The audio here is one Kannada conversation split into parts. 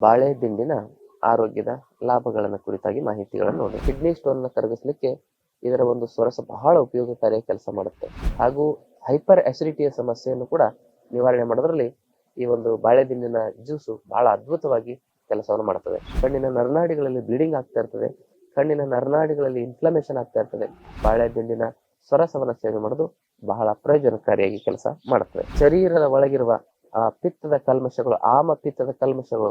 ಬಾಳೆ ದಿಂಡಿನ ಆರೋಗ್ಯದ ಲಾಭಗಳನ್ನ ಕುರಿತಾಗಿ ಮಾಹಿತಿಗಳನ್ನು ನೋಡಿ ಕಿಡ್ನಿ ಸ್ಟೋನ್ನ ಕರಗಿಸ್ಲಿಕ್ಕೆ ಇದರ ಒಂದು ಸೊರಸ ಬಹಳ ಉಪಯೋಗಕಾರಿಯ ಕೆಲಸ ಮಾಡುತ್ತೆ. ಹಾಗೂ ಹೈಪರ್ ಅಸಿಡಿಟಿಯ ಸಮಸ್ಯೆಯನ್ನು ಕೂಡ ನಿವಾರಣೆ ಮಾಡೋದ್ರಲ್ಲಿ ಈ ಒಂದು ಬಾಳೆ ದಿಂಡಿನ ಜ್ಯೂಸು ಬಹಳ ಅದ್ಭುತವಾಗಿ ಕೆಲಸವನ್ನು ಮಾಡ್ತದೆ. ಕಣ್ಣಿನ ನರನಾಡಿಗಳಲ್ಲಿ ಬ್ಲೀಡಿಂಗ್ ಆಗ್ತಾ ಇರ್ತದೆ. ಕಣ್ಣಿನ ನರನಾಡಿಗಳಲ್ಲಿ ಇನ್ಫ್ಲಮೇಷನ್ ಆಗ್ತಾ ಇರ್ತದೆ. ಬಾಳೆ ದಿಂಡಿನ ಸೊರಸವನ್ನ ಸೇವನೆ ಮಾಡೋದು ಬಹಳ ಪ್ರಯೋಜನಕಾರಿಯಾಗಿ ಕೆಲಸ ಮಾಡುತ್ತದೆ ಶರೀರದ ಒಳಗಿರುವ ಆ ಪಿತ್ತದ ಕಲ್ಮಶಗಳು, ಆಮ ಪಿತ್ತದ ಕಲ್ಮಶಗಳು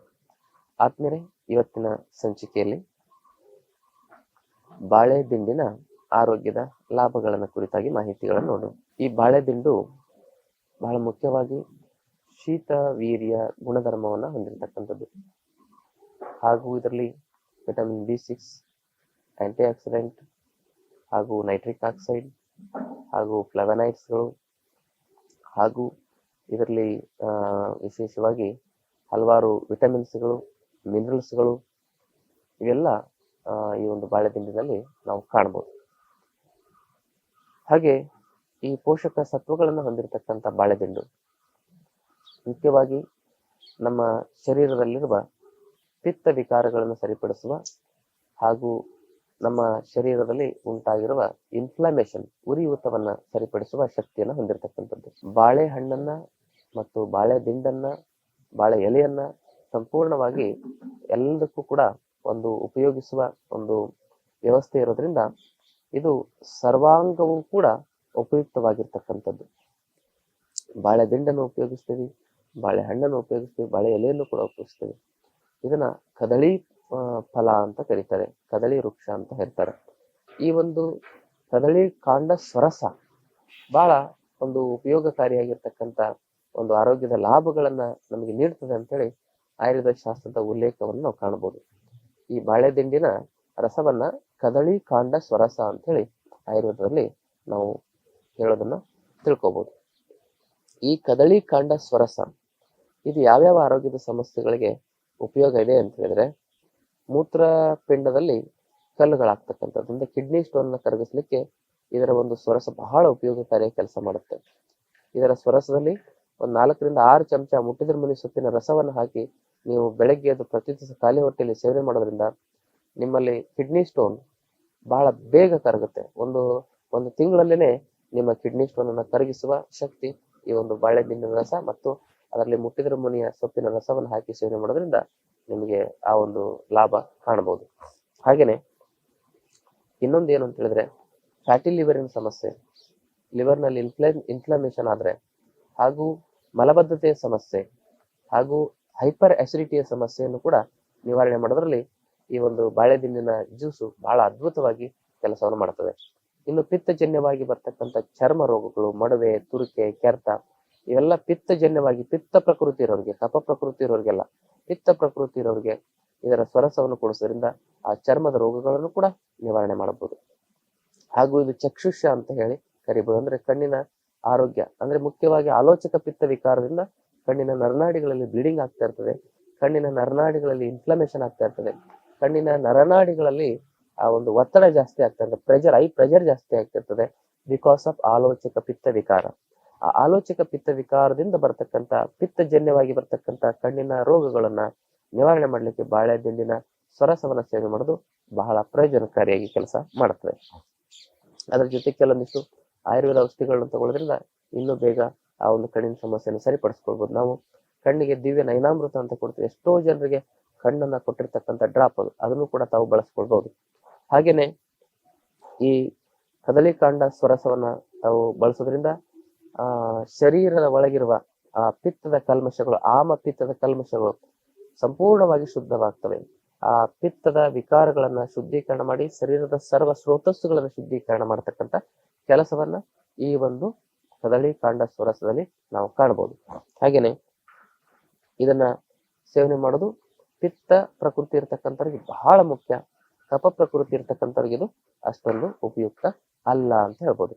ಆದ್ಮೇಲೆ ಇವತ್ತಿನ ಸಂಚಿಕೆಯಲ್ಲಿ ಬಾಳೆ ದಿಂಡಿನ ಆರೋಗ್ಯದ ಲಾಭಗಳನ್ನು ಕುರಿತಾಗಿ ಮಾಹಿತಿಗಳನ್ನು ನೋಡೋಣ. ಈ ಬಾಳೆ ದಿಂಡು ಬಹಳ ಮುಖ್ಯವಾಗಿ ಶೀತ ವೀರ್ಯ ಗುಣಧರ್ಮವನ್ನು ಹೊಂದಿರತಕ್ಕಂಥದ್ದು. ಹಾಗೂ ಇದರಲ್ಲಿ vitamin B six antioxidant ಹಾಗೂ ನೈಟ್ರಿಕ್ ಆಕ್ಸೈಡ್, ಹಾಗೂ ಫ್ಲವನೈಟ್ಸ್ಗಳು, ಹಾಗೂ ಇದರಲ್ಲಿ ವಿಶೇಷವಾಗಿ ಹಲವಾರು ವಿಟಮಿನ್ಸ್ಗಳು ಮಿನರಲ್ಸ್ಗಳು ಇವೆಲ್ಲ ಈ ಒಂದು ಬಾಳೆದಿಂಡಿನಲ್ಲಿ ನಾವು ಕಾಣಬಹುದು ಹಾಗೆ, ಈ ಪೋಷಕ ಸತ್ವಗಳನ್ನು ಹೊಂದಿರತಕ್ಕಂಥ ಬಾಳೆದಿಂಡು, ಮುಖ್ಯವಾಗಿ ನಮ್ಮ ಶರೀರದಲ್ಲಿರುವ ಪಿತ್ತ ವಿಕಾರಗಳನ್ನು ಸರಿಪಡಿಸುವ ಹಾಗೂ ನಮ್ಮ ಶರೀರದಲ್ಲಿ ಉಂಟಾಗಿರುವ ಇನ್ಫ್ಲಮೇಷನ್ ಉರಿಯೂತವನ್ನ ಸರಿಪಡಿಸುವ ಶಕ್ತಿಯನ್ನು ಹೊಂದಿರತಕ್ಕಂಥದ್ದು. ಬಾಳೆಹಣ್ಣನ್ನ ಮತ್ತು ಬಾಳೆ ದಿಂಡನ್ನ ಬಾಳೆ ಎಲೆಯನ್ನ ಸಂಪೂರ್ಣವಾಗಿ ಎಲ್ಲದಕ್ಕೂ ಕೂಡ ಒಂದು ಉಪಯೋಗಿಸುವ ಒಂದು ವ್ಯವಸ್ಥೆ ಇರೋದ್ರಿಂದ ಇದು ಸರ್ವಾಂಗವು ಕೂಡ ಉಪಯುಕ್ತವಾಗಿರ್ತಕ್ಕಂಥದ್ದು. ಬಾಳೆ ದಿಂಡನ್ನು ಉಪಯೋಗಿಸ್ತೀವಿ ಬಾಳೆಹಣ್ಣನ್ನು ಉಪಯೋಗಿಸ್ತೀವಿ, ಬಾಳೆ ಎಲೆಯನ್ನು ಕೂಡ ಉಪಯೋಗಿಸ್ತೀವಿ. ಇದನ್ನ ಕದಳಿ ಫಲ ಅಂತ ಕರೀತಾರೆ, ಕದಳಿ ವೃಕ್ಷ ಅಂತ ಹೇಳ್ತಾರೆ. ಈ ಒಂದು ಕದಳಿ ಕಾಂಡ ಸ್ವರಸ ಬಹಳ ಒಂದು ಉಪಯೋಗಕಾರಿಯಾಗಿರ್ತಕ್ಕಂಥ ಒಂದು ಆರೋಗ್ಯದ ಲಾಭಗಳನ್ನ ನಮಗೆ ನೀಡ್ತದೆ ಅಂತೇಳಿ ಆಯುರ್ವೇದ ಶಾಸ್ತ್ರದ ಉಲ್ಲೇಖವನ್ನು ನಾವು ಕಾಣಬಹುದು. ಈ ಬಾಳೆದಿಂಡಿನ ರಸವನ್ನ ಕದಳಿ ಕಾಂಡ ಸ್ವರಸ ಅಂತೇಳಿ ಆಯುರ್ವೇದದಲ್ಲಿ ನಾವು ಹೇಳೋದನ್ನ ತಿಳ್ಕೋಬಹುದು ಈ ಕದಳಿ ಕಾಂಡ ಸ್ವರಸ, ಇದು ಯಾವ್ಯಾವ ಆರೋಗ್ಯದ ಸಮಸ್ಯೆಗಳಿಗೆ ಉಪಯೋಗ ಇದೆ ಅಂತ ಹೇಳಿದ್ರೆ ಮೂತ್ರಪಿಂಡದಲ್ಲಿ ಕಲ್ಲುಗಳಾಗ್ತಕ್ಕಂಥದ್ದು, ಅಂದ್ರೆ ಕಿಡ್ನಿ ಸ್ಟೋನ್ನ ಕರಗಿಸ್ಲಿಕ್ಕೆ ಇದರ ಒಂದು ಸ್ವರಸ ಬಹಳ ಉಪಯೋಗಕಾರಿಯ ಕೆಲಸ ಮಾಡುತ್ತೆ. ಇದರ ಸ್ವರಸದಲ್ಲಿ ಒಂದು ನಾಲ್ಕರಿಂದ ಆರು ಚಮಚ ಮುಟ್ಟಿದ್ರ ಮುನಿ ಸೊಪ್ಪಿನ ರಸವನ್ನು ಹಾಕಿ ನೀವು ಬೆಳಗ್ಗೆ ಎದ್ದು ಪ್ರತಿ ದಿವಸ ಖಾಲಿ ಹೊಟ್ಟೆಯಲ್ಲಿ ಸೇವನೆ ಮಾಡೋದ್ರಿಂದ ನಿಮ್ಮಲ್ಲಿ ಕಿಡ್ನಿ ಸ್ಟೋನ್ ಬಹಳ ಬೇಗ ಕರಗುತ್ತೆ. ಒಂದು ಒಂದು ತಿಂಗಳಲ್ಲೇನೆ ನಿಮ್ಮ ಕಿಡ್ನಿ ಸ್ಟೋನ್ ಅನ್ನು ಕರಗಿಸುವ ಶಕ್ತಿ ಈ ಒಂದು ಬಾಳೆ ದಿಂಡಿನ ರಸ ಮತ್ತು ಅದರಲ್ಲಿ ಮುಟ್ಟಿದ್ರ ಮುನಿಯ ಸೊಪ್ಪಿನ ರಸವನ್ನು ಹಾಕಿ ಸೇವನೆ ಮಾಡೋದ್ರಿಂದ ನಿಮಗೆ ಆ ಒಂದು ಲಾಭ ಕಾಣಬಹುದು. ಹಾಗೇನೆ ಇನ್ನೊಂದು ಏನು ಅಂತ ಹೇಳಿದ್ರೆ ಫ್ಯಾಟಿ ಲಿವರಿನ ಸಮಸ್ಯೆ. ಲಿವರ್ನಲ್ಲಿ ಇನ್ಫ್ಲೇ ಇನ್ಫ್ಲಮೇಷನ್ ಆದರೆ ಹಾಗೂ ಮಲಬದ್ಧತೆಯ ಸಮಸ್ಯೆ ಹಾಗೂ ಹೈಪರ್ ಅಸಿಡಿಟಿಯ ಸಮಸ್ಯೆಯನ್ನು ಕೂಡ ನಿವಾರಣೆ ಮಾಡೋದ್ರಲ್ಲಿ ಈ ಒಂದು ಬಾಳೆದಿಂಡಿನ ಜ್ಯೂಸು ಬಹಳ ಅದ್ಭುತವಾಗಿ ಕೆಲಸವನ್ನು ಮಾಡ್ತದೆ. ಇನ್ನು ಪಿತ್ತಜನ್ಯವಾಗಿ ಬರ್ತಕ್ಕಂಥ ಚರ್ಮ ರೋಗಗಳು, ಮಡವೆ, ತುರಿಕೆ, ಕೆರೆತ, ಇವೆಲ್ಲ ಪಿತ್ತಜನ್ಯವಾಗಿ, ಪಿತ್ತ ಪ್ರಕೃತಿ ಇರೋರಿಗೆ ತಪ ಪ್ರಕೃತಿ ಇರೋರಿಗೆಲ್ಲ ಪಿತ್ತ ಪ್ರಕೃತಿ ಇರೋರಿಗೆ ಇದರ ಸ್ವರಸವನ್ನು ಕೊಡಿಸೋದ್ರಿಂದ ಆ ಚರ್ಮದ ರೋಗಗಳನ್ನು ಕೂಡ ನಿವಾರಣೆ ಮಾಡಬಹುದು. ಹಾಗೂ ಇದು ಚಕ್ಷುಷ್ಯ ಅಂತ ಹೇಳಿ ಕರಿಬಹುದು ಅಂದ್ರೆ ಕಣ್ಣಿನ ಆರೋಗ್ಯ, ಅಂದ್ರೆ ಮುಖ್ಯವಾಗಿ ಆಲೋಚಕ ಪಿತ್ತ ವಿಕಾರದಿಂದ ಕಣ್ಣಿನ ನರನಾಡಿಗಳಲ್ಲಿ ಬ್ಲೀಡಿಂಗ್ ಆಗ್ತಾ ಇರ್ತದೆ, ಕಣ್ಣಿನ ನರನಾಡಿಗಳಲ್ಲಿ ಇನ್ಫ್ಲಮೇಷನ್ ಆಗ್ತಾ ಇರ್ತದೆ, ಕಣ್ಣಿನ ನರನಾಡಿಗಳಲ್ಲಿ ಆ ಒಂದು ಒತ್ತಡ ಜಾಸ್ತಿ ಆಗ್ತಾ ಇರ್ತದೆ ಪ್ರೆಷರ್ ಐ ಪ್ರೆಷರ್ ಜಾಸ್ತಿ ಆಗ್ತಿರ್ತದೆ ಬಿಕಾಸ್ ಆಫ್ ಆಲೋಚಕ ಪಿತ್ತ ವಿಕಾರ. ಆ ಆಲೋಚಕ ಪಿತ್ತ ವಿಕಾರದಿಂದ ಬರ್ತಕ್ಕಂಥ ಪಿತ್ತಜನ್ಯವಾಗಿ ಬರ್ತಕ್ಕಂಥ ಕಣ್ಣಿನ ರೋಗಗಳನ್ನ ನಿವಾರಣೆ ಮಾಡಲಿಕ್ಕೆ ಬಾಳೆ ದಿಂಡಿನ ಸ್ವರಸವನ್ನ ಸೇವೆ ಮಾಡೋದು ಬಹಳ ಪ್ರಯೋಜನಕಾರಿಯಾಗಿ ಕೆಲಸ ಮಾಡುತ್ತದೆ ಅದರ ಜೊತೆ ಕೆಲವೊಂದಿಷ್ಟು ಆಯುರ್ವೇದ ಔಷಧಿಗಳನ್ನ ತಗೊಳ್ಳೋದ್ರಿಂದ ಇನ್ನೂ ಬೇಗ ಆ ಒಂದು ಕಣ್ಣಿನ ಸಮಸ್ಯೆಯನ್ನು ಸರಿಪಡಿಸ್ಕೊಳ್ಬಹುದು ನಾವು ಕಣ್ಣಿಗೆ ದಿವ್ಯ ನಯನಾಮೃತ ಅಂತ ಕೊಡ್ತೀವಿ. ಎಷ್ಟೋ ಜನರಿಗೆ ಕಣ್ಣನ್ನ ಕೊಟ್ಟಿರ್ತಕ್ಕಂಥ ಡ್ರಾಪ್ ಅದು. ಅದನ್ನು ಕೂಡ ತಾವು ಬಳಸ್ಕೊಳ್ಬಹುದು ಹಾಗೇನೆ ಈ ಕದಲಿಕಾಂಡ ಸ್ವರಸವನ್ನ ತಾವು ಬಳಸೋದ್ರಿಂದ, ಆ, ಶರೀರದ ಒಳಗಿರುವ ಆ ಪಿತ್ತದ ಕಲ್ಮಶಗಳು, ಆಮ ಪಿತ್ತದ ಕಲ್ಮಶಗಳು ಸಂಪೂರ್ಣವಾಗಿ ಶುದ್ಧವಾಗ್ತವೆ. ಆ ಪಿತ್ತದ ವಿಕಾರಗಳನ್ನ ಶುದ್ಧೀಕರಣ ಮಾಡಿ, ಶರೀರದ ಸರ್ವ ಸ್ರೋತಸ್ಸುಗಳನ್ನ ಶುದ್ಧೀಕರಣ ಮಾಡತಕ್ಕಂತ ಕೆಲಸವನ್ನ ಈ ಒಂದು ಕದಳಿ ಕಾಂಡ ಸ್ವರಸದಲ್ಲಿ ನಾವು ಕಾಣಬಹುದು ಹಾಗೇನೆ ಇದನ್ನ ಸೇವನೆ ಮಾಡೋದು ಪಿತ್ತ ಪ್ರಕೃತಿ ಇರ್ತಕ್ಕಂಥವ್ರಿಗೆ ಬಹಳ ಮುಖ್ಯ. ಕಪ ಪ್ರಕೃತಿ ಇರ್ತಕ್ಕಂಥವ್ರಿಗೆ ಇದು ಅಷ್ಟೊಂದು ಉಪಯುಕ್ತ ಅಲ್ಲ ಅಂತ ಹೇಳ್ಬೋದು.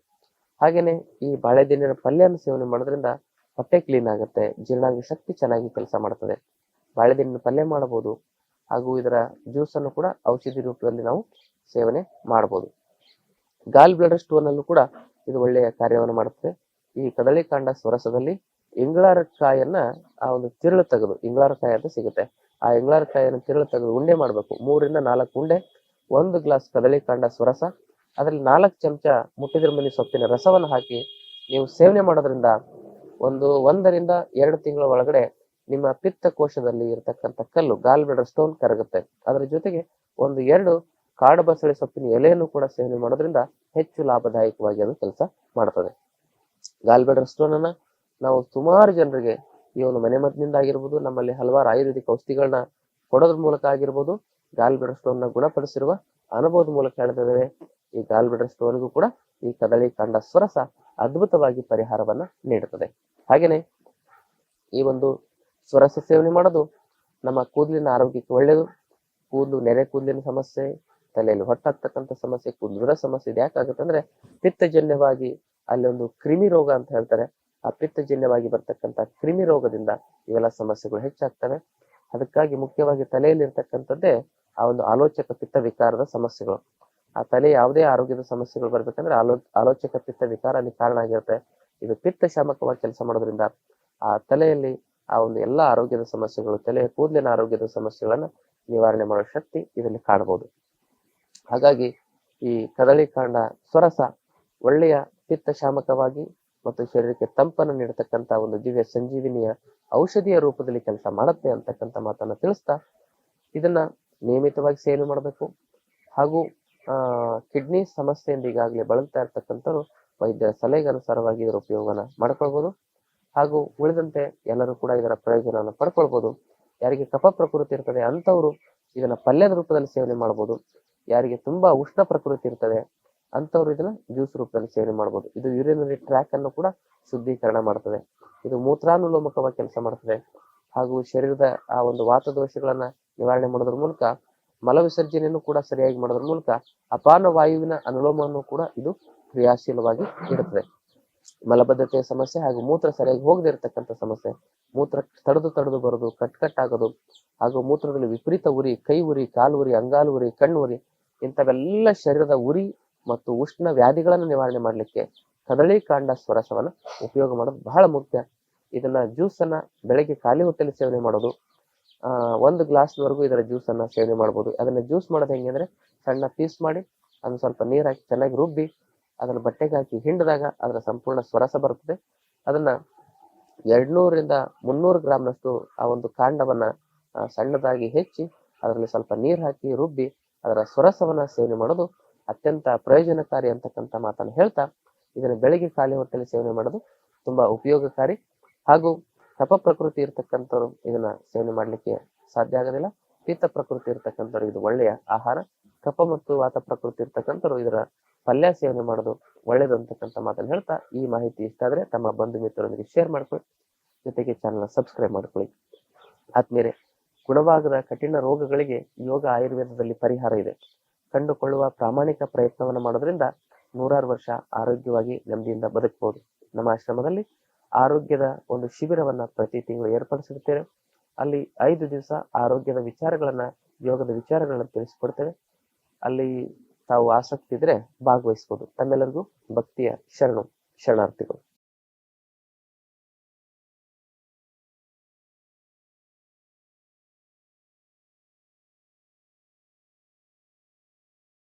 ಹಾಗೇನೆ ಈ ಬಾಳೆದಿನ್ನಿನ ಪಲ್ಯನ ಸೇವನೆ ಮಾಡೋದ್ರಿಂದ ಹೊಟ್ಟೆ ಕ್ಲೀನ್ ಆಗುತ್ತೆ, ಜೀರ್ಣಾಂಗ ಶಕ್ತಿ ಚೆನ್ನಾಗಿ ಕೆಲಸ ಮಾಡ್ತದೆ. ಬಾಳೆದಿನ್ನ ಪಲ್ಯ ಮಾಡಬಹುದು ಹಾಗೂ ಇದರ ಜ್ಯೂಸ್ ಅನ್ನು ಕೂಡ ಔಷಧಿ ರೂಪದಲ್ಲಿ ನಾವು ಸೇವನೆ ಮಾಡಬಹುದು ಗಾಲ್ ಬ್ಲಡರ್ ಸ್ಟೋನ್ ಅಲ್ಲೂ ಕೂಡ ಇದು ಒಳ್ಳೆಯ ಕಾರ್ಯವನ್ನು ಮಾಡುತ್ತದೆ. ಈ ಕದಳಿಕಾಂಡ ಸ್ವರಸದಲ್ಲಿ ಇಂಗ್ಲಾರಕಾಯನ್ನ ಆ ಒಂದು ತಿರುಳು ತೆಗೆದು ಇಂಗ್ಲಾರಕಾಯಿ ಅಂತ ಸಿಗುತ್ತೆ. ಆ ಇಂಗ್ಲಾರಕಾಯನ್ನು ತಿರುಳು ತೆಗೆದು ಉಂಡೆ ಮಾಡಬೇಕು. ಮೂರಿಂದ ನಾಲ್ಕು ಉಂಡೆ, ಒಂದು ಗ್ಲಾಸ್ ಕದಳಿಕಾಂಡ ಸ್ವರಸ, ಅದರಲ್ಲಿ ನಾಲ್ಕು ಚಮಚ ಮುಟ್ಟಿದ್ರ ಮನಿ ಸೊಪ್ಪಿನ ರಸವನ್ನು ಹಾಕಿ ನೀವು ಸೇವನೆ ಮಾಡೋದ್ರಿಂದ ಒಂದು ಒಂದರಿಂದ ಎರಡು ತಿಂಗಳ ಒಳಗಡೆ ನಿಮ್ಮ ಪಿತ್ತ ಕೋಶದಲ್ಲಿ ಇರತಕ್ಕಂಥ ಕಲ್ಲು ಗಾಲ್ ಬ್ಲಡರ್ ಸ್ಟೋನ್ ಕರಗುತ್ತೆ. ಅದರ ಜೊತೆಗೆ ಒಂದು ಎರಡು ಕಾಡು ಬಸಳೆ ಸೊಪ್ಪಿನ ಎಲೆಯನ್ನು ಕೂಡ ಸೇವನೆ ಮಾಡೋದ್ರಿಂದ ಹೆಚ್ಚು ಲಾಭದಾಯಕವಾಗಿ ಅದು ಕೆಲಸ ಮಾಡ್ತದೆ. ಗಾಲ್ ಸ್ಟೋನನ್ನ ಸ್ಟೋನ್ ನಾವು ಸುಮಾರು ಜನರಿಗೆ ಈ ಒಂದು ಮನೆ ಮದ್ದಿನಿಂದ ಆಗಿರ್ಬೋದು, ನಮ್ಮಲ್ಲಿ ಹಲವಾರು ಆಯುರ್ವೇದಿಕ್ ಔಷಧಿಗಳನ್ನ ಕೊಡೋದ್ರ ಮೂಲಕ ಆಗಿರ್ಬೋದು ಗಾಲ್ ಬ್ಲಡರ್ ಸ್ಟೋನ್ನ ಗುಣಪಡಿಸಿರುವ ಅನುಭವದ ಮೂಲಕ ಹೇಳ್ತಿದ್ದೇವೆ ಈ ಗಾಲ್ ಬ್ಲಡರ್ ಸ್ಟೋನ್ಗೂ ಕೂಡ ಈ ಕದಳಿ ಕಂಡ ಸ್ವರಸ ಅದ್ಭುತವಾಗಿ ಪರಿಹಾರವನ್ನ ನೀಡುತ್ತದೆ. ಹಾಗೇನೆ ಈ ಒಂದು ಸ್ವರಸ ಸೇವನೆ ಮಾಡೋದು ನಮ್ಮ ಕೂದಲಿನ ಆರೋಗ್ಯಕ್ಕೆ ಒಳ್ಳೆಯದು ಕೂದಲು ನೆರೆ ಕೂದಲಿನ ಸಮಸ್ಯೆ, ತಲೆಯಲ್ಲಿ ಹೊಟ್ಟಾಗ್ತಕ್ಕಂಥ ಸಮಸ್ಯೆ ಕೂದಲುರ ಸಮಸ್ಯೆ ಇದು ಯಾಕಾಗುತ್ತೆ ಅಂದ್ರೆ ಪಿತ್ತಜನ್ಯವಾಗಿ ಅಲ್ಲಿ ಒಂದು ಕ್ರಿಮಿ ರೋಗ ಅಂತ ಹೇಳ್ತಾರೆ. ಆ ಪಿತ್ತಜನ್ಯವಾಗಿ ಬರ್ತಕ್ಕಂಥ ಕ್ರಿಮಿ ರೋಗದಿಂದ ಇವೆಲ್ಲ ಸಮಸ್ಯೆಗಳು ಹೆಚ್ಚಾಗ್ತವೆ. ಅದಕ್ಕಾಗಿ ಮುಖ್ಯವಾಗಿ ತಲೆಯಲ್ಲಿ ಇರ್ತಕ್ಕಂಥದ್ದೇ ಆ ಒಂದು ಆಲೋಚಕ ಪಿತ್ತ ವಿಕಾರದ ಸಮಸ್ಯೆಗಳು. ಆ ತಲೆ ಯಾವುದೇ ಆರೋಗ್ಯದ ಸಮಸ್ಯೆಗಳು ಬರ್ಬೇಕಂದ್ರೆ ಆಲೋ, ಆಲೋಚಕ ಪಿತ್ತ ವಿಕಾರ ಅಲ್ಲಿ ಕಾರಣ ಆಗಿರುತ್ತೆ. ಇದು ಪಿತ್ತ ಶಾಮಕವಾಗಿ ಕೆಲಸ ಮಾಡೋದ್ರಿಂದ ಆ ತಲೆಯಲ್ಲಿ ಆ ಒಂದು ಎಲ್ಲಾ ಆರೋಗ್ಯದ ಸಮಸ್ಯೆಗಳು ತಲೆಯ ಕೂದಲಿನ ಆರೋಗ್ಯದ ಸಮಸ್ಯೆಗಳನ್ನ ನಿವಾರಣೆ ಮಾಡೋ ಶಕ್ತಿ ಇದರಲ್ಲಿ ಕಾಣಬಹುದು ಹಾಗಾಗಿ ಈ ಕದಳಿ ಕಾಂಡ, ಸ್ವರಸ ಒಳ್ಳೆಯ ಪಿತ್ತ ಶಾಮಕವಾಗಿ ಮತ್ತು ಶರೀರಕ್ಕೆ ತಂಪನ್ನು ನೀಡತಕ್ಕಂತ ಒಂದು ದಿವ್ಯ ಸಂಜೀವಿನಿಯ ಔಷಧಿಯ ರೂಪದಲ್ಲಿ ಕೆಲಸ ಮಾಡುತ್ತೆ ಅಂತಕ್ಕಂಥ ಮಾತನ್ನ ತಿಳಿಸ್ತಾ ಇದನ್ನ ನಿಯಮಿತವಾಗಿ ಸೇವನೆ ಮಾಡಬೇಕು. ಹಾಗೂ ಕಿಡ್ನಿ ಸಮಸ್ಯೆಯಿಂದ ಈಗಾಗಲೇ ಬಳಲ್ತಾ ಇರ್ತಕ್ಕಂಥವ್ರು ವೈದ್ಯರ ಸಲಹೆಗೆ ಅನುಸಾರವಾಗಿ ಇದರ ಉಪಯೋಗನ ಮಾಡ್ಕೊಳ್ಬಹುದು ಹಾಗೂ ಉಳಿದಂತೆ ಎಲ್ಲರೂ ಕೂಡ ಇದರ ಪ್ರಯೋಜನವನ್ನು ಪಡ್ಕೊಳ್ಬಹುದು ಯಾರಿಗೆ ಕಫ ಪ್ರಕೃತಿ ಇರ್ತದೆ ಅಂಥವ್ರು ಇದನ್ನ ಪಲ್ಯದ ರೂಪದಲ್ಲಿ ಸೇವನೆ ಮಾಡಬಹುದು ಯಾರಿಗೆ ತುಂಬಾ ಉಷ್ಣ ಪ್ರಕೃತಿ ಇರ್ತದೆ ಅಂಥವ್ರು ಇದನ್ನ ಜ್ಯೂಸ್ ರೂಪದಲ್ಲಿ ಸೇವನೆ ಮಾಡಬಹುದು ಇದು ಯೂರಿನರಿ ಟ್ರ್ಯಾಕ್ ಅನ್ನು ಕೂಡ ಶುದ್ಧೀಕರಣ ಮಾಡ್ತದೆ. ಇದು ಮೂತ್ರಾನುಲೋಮಕವಾಗಿ ಕೆಲಸ ಮಾಡ್ತದೆ. ಹಾಗೂ ಶರೀರದ ಆ ಒಂದು ವಾತ ದೋಷಗಳನ್ನ ನಿವಾರಣೆ ಮಾಡೋದ್ರ ಮೂಲಕ, ಮಲವಿಸರ್ಜನೆಯನ್ನು ಕೂಡ ಸರಿಯಾಗಿ ಮಾಡೋದ್ರ ಮೂಲಕ ಅಪಾನ ವಾಯುವಿನ ಅನುಲೋಮವನ್ನು ಕೂಡ ಇದು ಕ್ರಿಯಾಶೀಲವಾಗಿ ಇಡುತ್ತದೆ ಮಲಬದ್ಧತೆಯ ಸಮಸ್ಯೆ ಹಾಗೂ ಮೂತ್ರ ಸರಿಯಾಗಿ ಹೋಗದೆ ಇರತಕ್ಕಂಥ ಸಮಸ್ಯೆ. ಮೂತ್ರ ತಡೆದು ತಡೆದು ಬರೋದು, ಕಟ್ ಕಟ್ ಆಗೋದು, ಹಾಗೂ ಮೂತ್ರದಲ್ಲಿ ವಿಪರೀತ ಉರಿ, ಕೈ ಉರಿ, ಕಾಲು ಉರಿ, ಅಂಗಾಲು ಉರಿ, ಕಣ್ಣು ಉರಿ, ಇಂಥವೆಲ್ಲ ಶರೀರದ ಉರಿ ಮತ್ತು ಉಷ್ಣ ವ್ಯಾಧಿಗಳನ್ನು ನಿವಾರಣೆ ಮಾಡಲಿಕ್ಕೆ ಕದಳಿ ಕಾಂಡ ಸ್ವರಸವನ್ನ ಉಪಯೋಗ ಮಾಡೋದು ಬಹಳ ಮುಖ್ಯ. ಇದನ್ನ ಜ್ಯೂಸ್ ಅನ್ನ ಬೆಳಗ್ಗೆ ಖಾಲಿ ಹೊಟ್ಟೆಯಲ್ಲಿ ಸೇವನೆ ಮಾಡೋದು ಒಂದು ಗ್ಲಾಸ್ವರೆಗೂ ಇದರ ಜ್ಯೂಸ್ ಅನ್ನ ಸೇವನೆ ಮಾಡ್ಬೋದು. ಅದನ್ನ ಜ್ಯೂಸ್ ಮಾಡೋದು ಹೆಂಗೆ ಅಂದ್ರೆ ಸಣ್ಣ ಪೀಸ್ ಮಾಡಿ ಅದನ್ನ ಸ್ವಲ್ಪ ನೀರು ಹಾಕಿ ಚೆನ್ನಾಗಿ ರುಬ್ಬಿ ಅದನ್ನ ಬಟ್ಟೆಗೆ ಹಾಕಿ ಹಿಂಡಿದಾಗ ಅದರ ಸಂಪೂರ್ಣ ಸ್ವರಸ ಬರುತ್ತದೆ. ಅದನ್ನ ಎರಡ್ನೂರಿಂದ ಮುನ್ನೂರು ಗ್ರಾಮ್ನಷ್ಟು ಆ ಒಂದು ಕಾಂಡವನ್ನ ಸಣ್ಣದಾಗಿ ಹೆಚ್ಚಿ ಅದರಲ್ಲಿ ಸ್ವಲ್ಪ ನೀರು ಹಾಕಿ ರುಬ್ಬಿ ಅದರ ಸ್ವರಸವನ್ನ ಸೇವನೆ ಮಾಡೋದು ಅತ್ಯಂತ ಪ್ರಯೋಜನಕಾರಿ ಅಂತಕ್ಕಂಥ ಮಾತನ್ನು ಹೇಳ್ತಾ ಇದನ್ನ ಬೆಳಗ್ಗೆ ಖಾಲಿ ಹೊಟ್ಟೆಲಿ ಸೇವನೆ ಮಾಡೋದು ತುಂಬಾ ಉಪಯೋಗಕಾರಿ. ಹಾಗೂ ತಪ ಪ್ರಕೃತಿ ಇರ್ತಕ್ಕಂಥವ್ರು ಇದನ್ನ ಸೇವನೆ ಮಾಡಲಿಕ್ಕೆ ಸಾಧ್ಯ ಆಗೋದಿಲ್ಲ. ಪಿತ್ತ ಪ್ರಕೃತಿ ಇರತಕ್ಕಂಥವ್ರು ಇದು ಒಳ್ಳೆಯ ಆಹಾರ. ಕಪ ಮತ್ತು ವಾತ ಪ್ರಕೃತಿ ಇರ್ತಕ್ಕಂಥವ್ರು ಇದರ ಪಲ್ಯ ಸೇವನೆ ಮಾಡೋದು ಒಳ್ಳೇದು ಅಂತಕ್ಕಂಥ ಮಾತನ್ನು ಹೇಳ್ತಾ ಈ ಮಾಹಿತಿ ಇಷ್ಟ ಆದ್ರೆ ತಮ್ಮ ಬಂಧು ಮಿತ್ರರೊಂದಿಗೆ ಶೇರ್ ಮಾಡ್ಕೊಳ್ಳಿ. ಜೊತೆಗೆ ಚಾನಲ್ ಸಬ್ಸ್ಕ್ರೈಬ್ ಮಾಡ್ಕೊಳ್ಳಿ. ಆದ್ಮೇಲೆ ಗುಣವಾಗದ ಕಠಿಣ ರೋಗಗಳಿಗೆ ಯೋಗ ಆಯುರ್ವೇದದಲ್ಲಿ ಪರಿಹಾರ ಇದೆ. ಕಂಡುಕೊಳ್ಳುವ ಪ್ರಾಮಾಣಿಕ ಪ್ರಯತ್ನವನ್ನು ಮಾಡೋದ್ರಿಂದ ನೂರಾರು ವರ್ಷ ಆರೋಗ್ಯವಾಗಿ ನೆಮ್ಮದಿಯಿಂದ ಬದುಕಬಹುದು ನಮ್ಮ ಆಶ್ರಮದಲ್ಲಿ ಆರೋಗ್ಯದ ಒಂದು ಶಿಬಿರವನ್ನ ಪ್ರತಿ ತಿಂಗಳು ಏರ್ಪಡಿಸಿರ್ತೇವೆ ಅಲ್ಲಿ ಐದು ದಿವಸ ಆರೋಗ್ಯದ ವಿಚಾರಗಳನ್ನ, ಯೋಗದ ವಿಚಾರಗಳನ್ನ ತಿಳಿಸಿಕೊಡ್ತೇವೆ. ಅಲ್ಲಿ ತಾವು ಆಸಕ್ತಿ ಇದ್ರೆ ಭಾಗವಹಿಸಬಹುದು ತಮ್ಮೆಲ್ಲರಿಗೂ ಭಕ್ತಿಯ ಶರಣು, ಶರಣಾರ್ಥಿಗಳು.